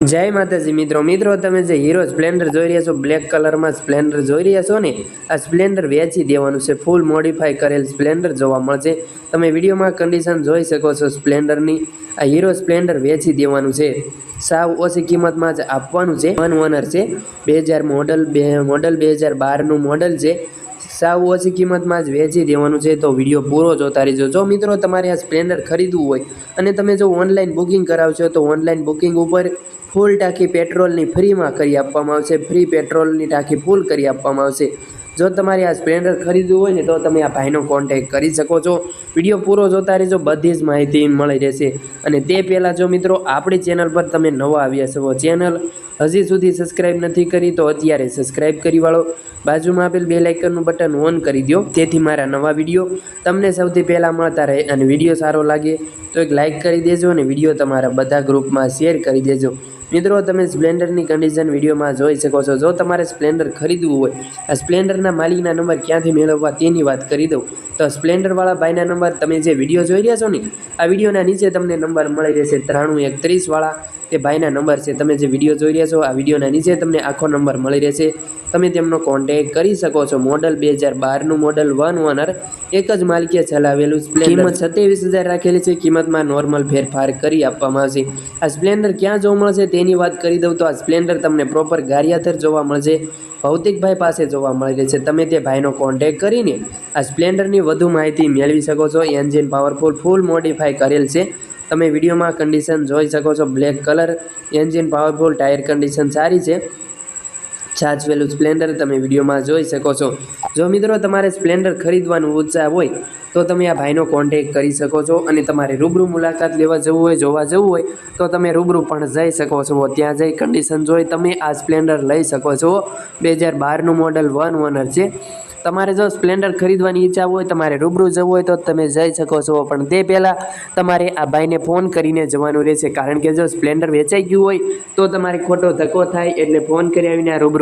જય માતાજી મિત્રો મિત્રો, તમે જે હીરો સ્પ્લેન્ડર જોઈ રહ્યા છો, બ્લેક કલરમાં સ્પ્લેન્ડર જોઈ રહ્યા છો ને, આ સ્પ્લેન્ડર વેચી દેવાનું છે, ફૂલ મોડિફાઈ કરેલ સ્પ્લેન્ડર જોવા મળશે. તમે વિડીયોમાં કન્ડિશન જોઈ શકો છો સ્પ્લેન્ડરની, આ હીરો સ્પ્લેન્ડર વેચી દેવાનું છે. સાવ ઓછી કિંમતમાં જ આપવાનું છે વન ઓનર છે. બે હજાર મોડલ બે મોડલ બે હજાર બારનું મોડલ છે. સાવ ઓછી કિંમતમાં જ વેચી દેવાનું છે તો વીડિયો પૂરો જોતા રહેજો. જો મિત્રો તમારે આ સ્પ્લેન્ડર ખરીદવું હોય અને તમે જો ઓનલાઈન બુકિંગ કરાવશો તો ઓનલાઈન બુકિંગ ઉપર ફૂલ ટાંકી પેટ્રોલની ફ્રીમાં કરી આપવામાં આવશે. ફ્રી પેટ્રોલની ટાંકી ફૂલ કરી આપવામાં આવશે. જો તમારે આ સ્પ્લેન્ડર ખરીદવું હોય ને તો તમે આ ભાઈનો કોન્ટેક્ટ કરી શકો છો. વીડિયો પૂરો જોતા રહેજો, બધી જ માહિતી મળી રહેશે. અને તે પહેલાં જો મિત્રો, આપણી ચેનલ પર તમે નવા આવ્યા છો ચેનલ હજી સુધી સબસ્ક્રાઇબ નથી કરી, તો અત્યારે સબસ્ક્રાઇબ કરી વાળો. બાજુમાં આપેલ બે લાઇકનનું બટન ઓન કરી દો તેથી મારા નવા વીડિયો તમને સૌથી પહેલાં મળતા રહે અને વીડિયો સારો લાગે તો એક લાઇક કરી દેજો અને વીડિયો તમારા બધા ગ્રુપમાં શેર કરી દેજો. મિત્રો, તમે સ્પ્લેન્ડરની કન્ડિશન વિડીયોમાં જોઈ શકો છો. જો તમારે સ્પ્લેન્ડર ખરીદવું હોય, આ સ્પ્લેન્ડરના માલિકના નંબર ક્યાંથી મેળવવા તેની વાત કરી દઉં. તો સ્પ્લેન્ડરવાળા ભાઈના નંબર તમે જે વીડિયો જોઈ રહ્યા છો ને આ વિડીયોના નીચે તમને નંબર મળી રહેશે ત્રાણું એકત્રીસવાળા. તે ભાઈના નંબર છે તમે જે વીડિયો જોઈ રહ્યા છો આ વિડીયોના નીચે તમને આખો નંબર મળી રહેશે. તમે તેમનો કોન્ટેક કરી શકો છો મોડલ બે હજાર બારનું મોડલ વન ઓનર એક જ માલિકે ચલાવેલું સ્પ્લેન્ડર. કિંમત સત્યાવીસ હજાર રાખેલી છે કિંમતમાં નોર્મલ ફેરફાર કરી આપવામાં આવશે. આ સ્પ્લેન્ડર ક્યાં જોવા મળશે તેની વાત કરી દઉં તો આ સ્પ્લેન્ડર તમને પ્રોપર ગારિયાધર જોવા મળશે. ભૌતિકભાઈ પાસે જોવા મળી રહેશે. તમે તે ભાઈનો કોન્ટેક કરીને આ સ્પ્લેન્ડરની વધુ માહિતી મેળવી શકો છો. એન્જિન પાવરફુલ ફૂલ મોડિફાઈ કરેલ છે. તમે વિડીયોમાં કન્ડિશન જોઈ શકો છો. Black colour engine powerful tyre condition સારી છે. છાછવેલું સ્પ્લેન્ડર તમે વિડીયોમાં જોઈ શકો છો. જો મિત્રો તમારે સ્પ્લેન્ડર ખરીદવાનું ઉત્સાહ હોય, તો તમે આ ભાઈનો કોન્ટેક કરી શકો છો અને તમારે રૂબરૂ મુલાકાત લેવા જવું હોય, જોવા જવું હોય, તો તમે રૂબરૂ પણ જઈ શકો છો. ત્યાં જઈ કન્ડિશન જોઈ તમે આ સ્પ્લેન્ડર લઈ શકો છો. બે હજાર બારનું મોડલ વન ઓનર છે. તમારે જો સ્પ્લેન્ડર ખરીદવાની ઈચ્છા હોય, તમારે રૂબરૂ જવું હોય, તો તમે જઈ શકો છો. પણ તે પહેલાં તમારે આ ભાઈને ફોન કરીને જવાનું રહેશે. કારણ કે જો સ્પ્લેન્ડર વેચાઈ ગયું હોય, તો તમારે ખોટો ધક્કો થાય એટલે ફોન કરી આવીને આ